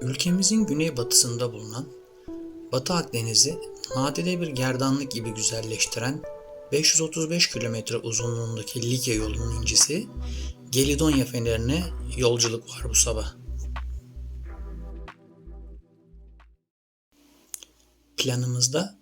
Ülkemizin güneybatısında bulunan Batı Akdeniz'i nadide bir gerdanlık gibi güzelleştiren 535 kilometre uzunluğundaki Likya yolunun incisi Gelidonya Feneri'ne yolculuk var bu sabah. Planımızda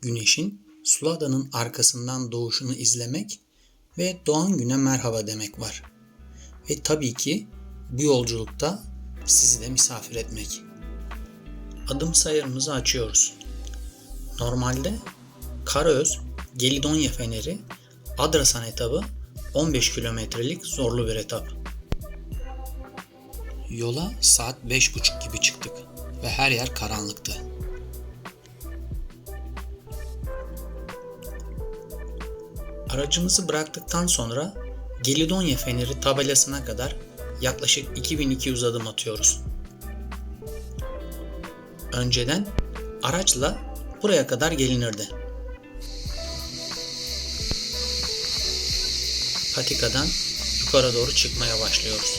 güneşin Sulada'nın arkasından doğuşunu izlemek ve doğan güne merhaba demek var. Ve tabii ki bu yolculukta sizi de misafir etmek. Adım sayarımızı açıyoruz. Normalde Karaöz, Gelidonya Feneri, Adrasan etabı 15 kilometrelik zorlu bir etap. Yola saat 5.30 gibi çıktık ve her yer karanlıktı. Aracımızı bıraktıktan sonra Gelidonya Feneri tabelasına kadar yaklaşık 2200 adım atıyoruz. Önceden araçla buraya kadar gelinirdi. Patikadan yukarı doğru çıkmaya başlıyoruz.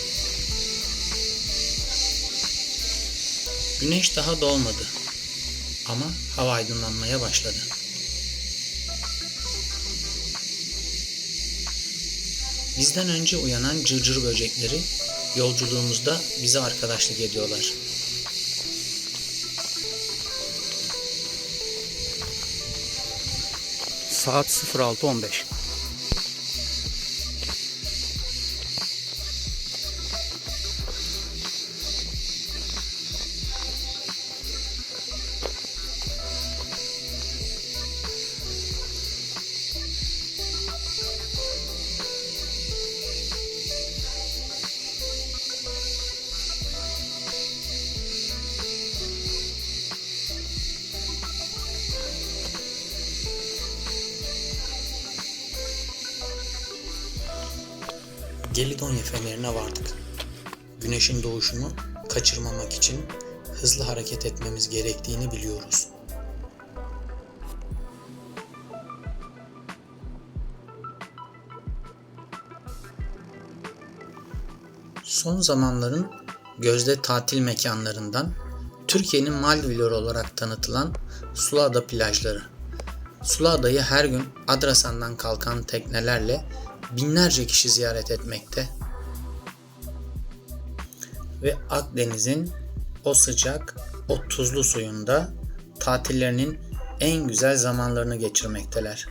Güneş daha doğmadı ama hava aydınlanmaya başladı. Bizden önce uyanan cırcır böcekleri yolculuğumuzda bize arkadaşlık ediyorlar. Saat 06.15. Gelidonya fenerine vardık. Güneşin doğuşunu kaçırmamak için hızlı hareket etmemiz gerektiğini biliyoruz. Son zamanların gözde tatil mekanlarından Türkiye'nin Maldivleri olarak tanıtılan Sulada plajları. Sulada'yı her gün Adrasan'dan kalkan teknelerle binlerce kişi ziyaret etmekte. Ve Akdeniz'in o sıcak, o tuzlu suyunda tatillerinin en güzel zamanlarını geçirmekteler.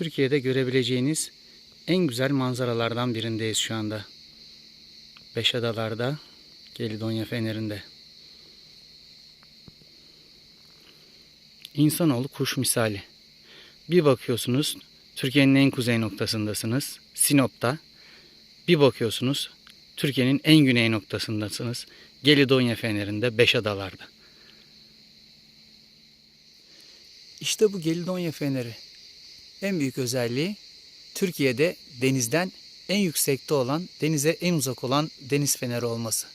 Türkiye'de görebileceğiniz en güzel manzaralardan birindeyiz şu anda. Beşadalar'da, Gelidonya Feneri'nde. İnsanoğlu kuş misali. Bir bakıyorsunuz Türkiye'nin en kuzey noktasındasınız. Sinop'ta. Bir bakıyorsunuz Türkiye'nin en güney noktasındasınız. Gelidonya Feneri'nde, Beşadalar'da. İşte bu Gelidonya Feneri. En büyük özelliği Türkiye'de denizden en yüksekte olan, denize en uzak olan deniz feneri olması.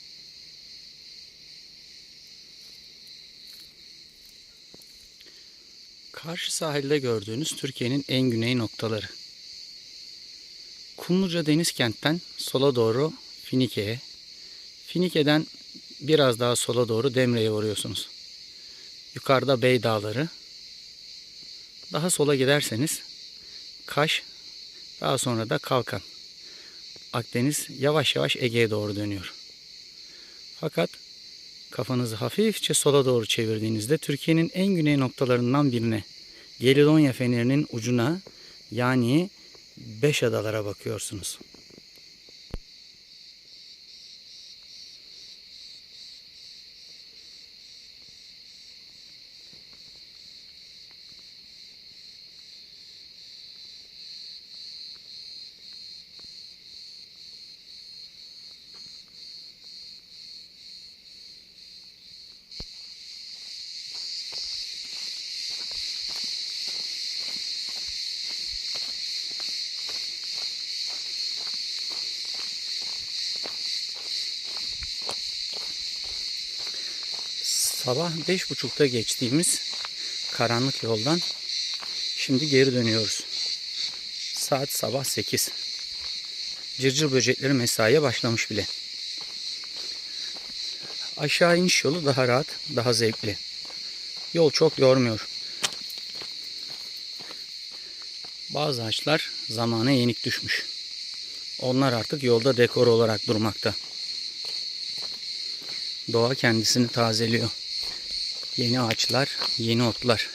Karşı sahilde gördüğünüz Türkiye'nin en güney noktaları. Kumluca Deniz Kent'ten sola doğru Finike'ye, Finike'den biraz daha sola doğru Demre'ye varıyorsunuz. Yukarıda Bey Dağları. Daha sola giderseniz Kaş, daha sonra da Kalkan. Akdeniz yavaş yavaş Ege'ye doğru dönüyor. Fakat kafanızı hafifçe sola doğru çevirdiğinizde Türkiye'nin en güney noktalarından birine Gelidonya Feneri'nin ucuna Yani beş adalara bakıyorsunuz. Sabah beş buçukta geçtiğimiz karanlık yoldan şimdi geri dönüyoruz. Saat sabah 8. Cırcır böcekleri mesaiye başlamış bile. Aşağı iniş yolu daha rahat, daha zevkli. Yol çok yormuyor. Bazı ağaçlar zamana yenik düşmüş. Onlar artık yolda dekor olarak durmakta. Doğa kendisini tazeliyor. Yeni ağaçlar, yeni otlar.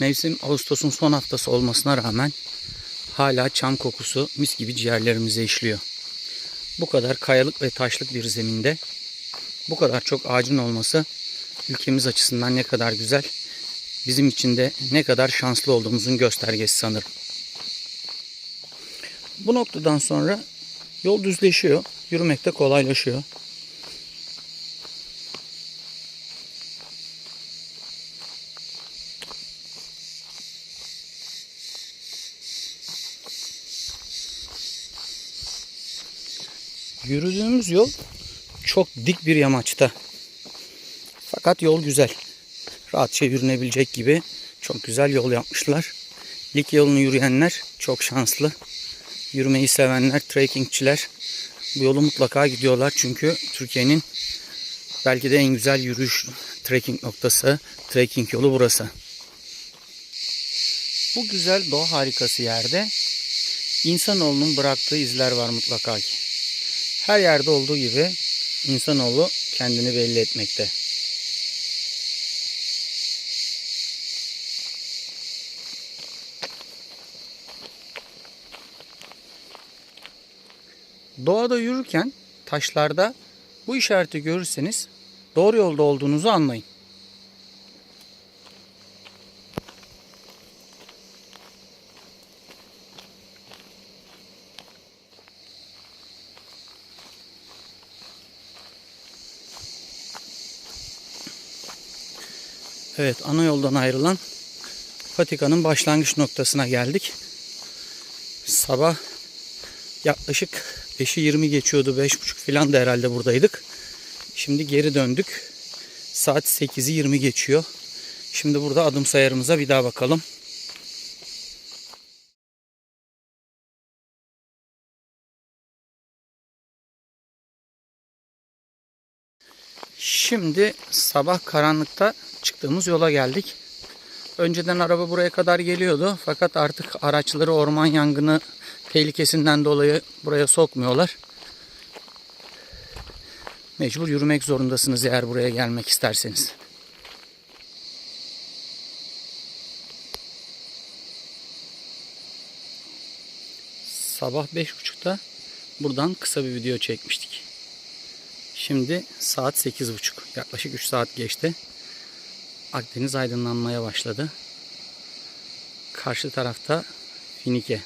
Mevsim Ağustos'un son haftası olmasına rağmen hala çam kokusu mis gibi ciğerlerimize işliyor. Bu kadar kayalık ve taşlık bir zeminde bu kadar çok ağacın olması ülkemiz açısından ne kadar güzel, bizim için de ne kadar şanslı olduğumuzun göstergesi sanırım. Bu noktadan sonra yol düzleşiyor, yürümekte kolaylaşıyor. Yürüdüğümüz yol çok dik bir yamaçta. Fakat yol güzel. Rahatça yürünebilecek gibi çok güzel yol yapmışlar. Lik yolunu yürüyenler çok şanslı. Yürümeyi sevenler, trekkingçiler bu yolu mutlaka gidiyorlar. Çünkü Türkiye'nin belki de en güzel yürüyüş trekking noktası, trekking yolu burası. Bu güzel doğa harikası yerde insanoğlunun bıraktığı izler var mutlaka ki. Her yerde olduğu gibi insanoğlu kendini belli etmekte. Doğada yürürken taşlarda bu işareti görürseniz doğru yolda olduğunuzu anlayın. Evet ana yoldan ayrılan patikanın başlangıç noktasına geldik. Sabah yaklaşık 5'i 20 geçiyordu. 5.30 falan da herhalde buradaydık. Şimdi geri döndük. Saat 8'i 20 geçiyor. Şimdi burada adım sayarımıza bir daha bakalım. Şimdi sabah karanlıkta çıktığımız yola geldik. Önceden araba buraya kadar geliyordu. Fakat artık araçları orman yangını tehlikesinden dolayı buraya sokmuyorlar. Mecbur yürümek zorundasınız eğer buraya gelmek isterseniz. Sabah 5.30'da buradan kısa bir video çekmiştik. Şimdi saat 8.30. Yaklaşık 3 saat geçti. Akdeniz aydınlanmaya başladı. Karşı tarafta Finike.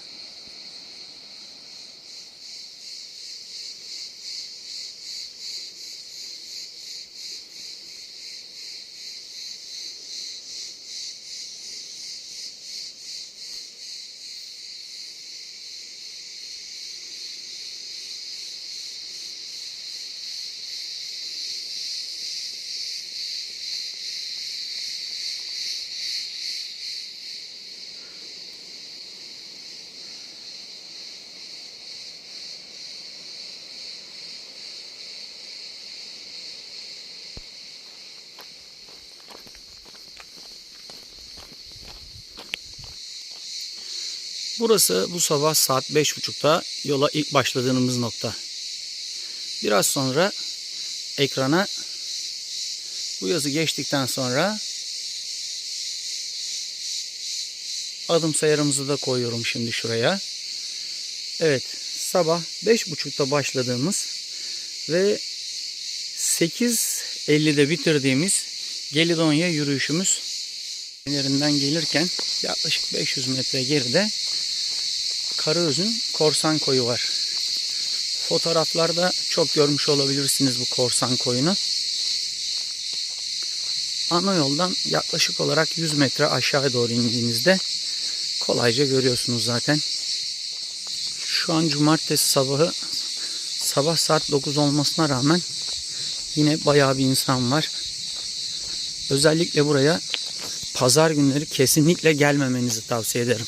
Burası bu sabah saat 5.30'da yola ilk başladığımız nokta. Biraz sonra ekrana bu yazı geçtikten sonra Adım sayarımızı da koyuyorum şimdi şuraya. Evet sabah 5.30'da başladığımız ve 8.50'de bitirdiğimiz Gelidonya yürüyüşümüz ilerinden gelirken yaklaşık 500 metre geride Karaözün Korsan Koyu var. Fotoğraflarda çok görmüş olabilirsiniz bu Korsan Koyu'nu. Ana yoldan yaklaşık olarak 100 metre aşağı doğru indiğinizde kolayca görüyorsunuz zaten. Şu an cumartesi sabahı sabah saat 9 olmasına rağmen yine bayağı bir insan var. Özellikle buraya pazar günleri kesinlikle gelmemenizi tavsiye ederim.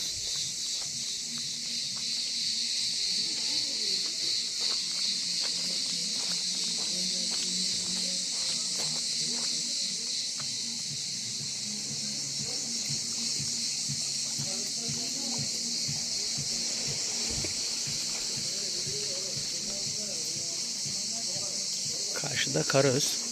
Karşıda Karaöz.